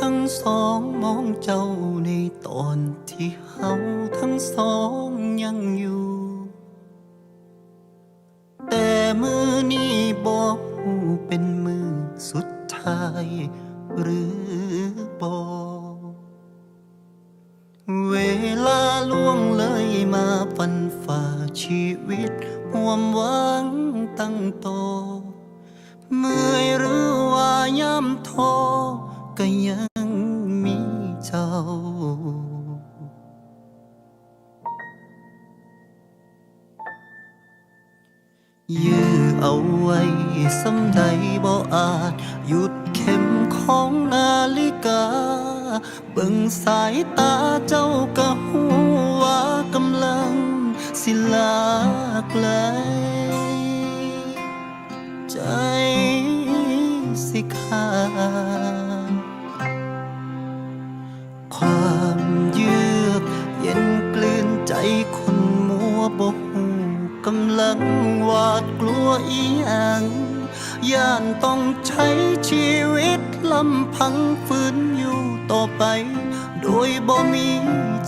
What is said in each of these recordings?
ทั้งสองมองเจ้าในตอนที่เฮาทั้งสองยังอยู่ แต่มือนี้บอกหูเป็นมือสุดท้าย หรือบอกเวลาล่วงเลยมาฟันฝ่าชีวิตห่วมหวังตั้งโตเมื่อยหรือว่าย่ำท้อ ก็ยังมีเจ้า ยื้อเอาไว้สำใดบ่อาจ หยุดเข็มของนาฬิกา เบิ่งสายตาเจ้าก็หูว่ากำลัง สิลาไกล ความเยือกเย็นกลืนใจคนมัวบกหูกำลังหวาดกลัวอีหยังย่านต้องใช้ชีวิตลำพังฝืนอยู่ต่อไป โดยบ่มี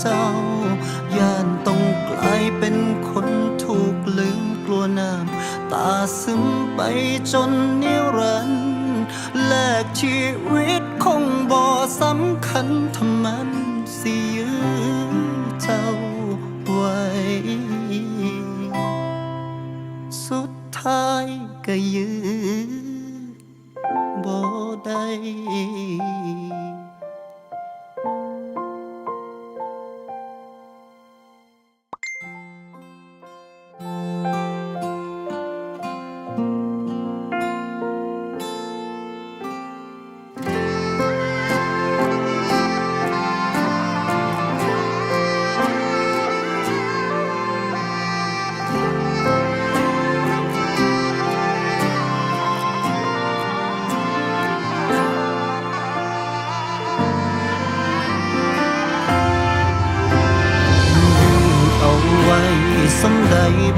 เจ้า ย่านต้องกลายเป็นคนถูกลืมกลัวน้ำตาซึมไปจนนิรันดร์แลก ชีวิตคงบ่สำคัญทำมันสิยื้อเจ้าไว้ สุดท้ายก็ยื้อบ่ได้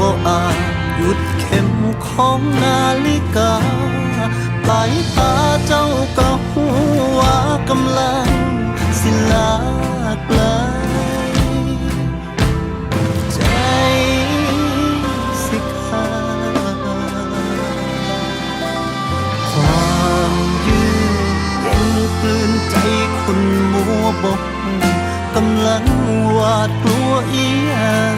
บ่อาจหยุดเข็มของนาฬิกาปลายตาเจ้าก็หูว่ากำลังสิลาไกลใจสิขาความยืดเย็นกลืนใจคนมัวบกกำลังหวาดกลัวอีหยัง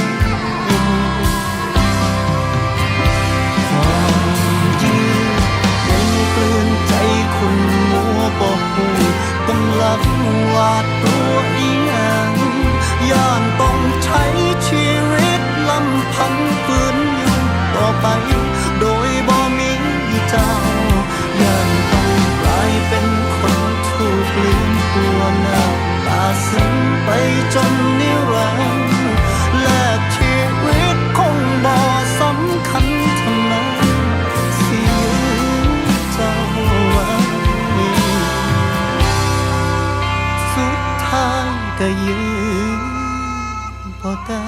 ก็ยืนพอได้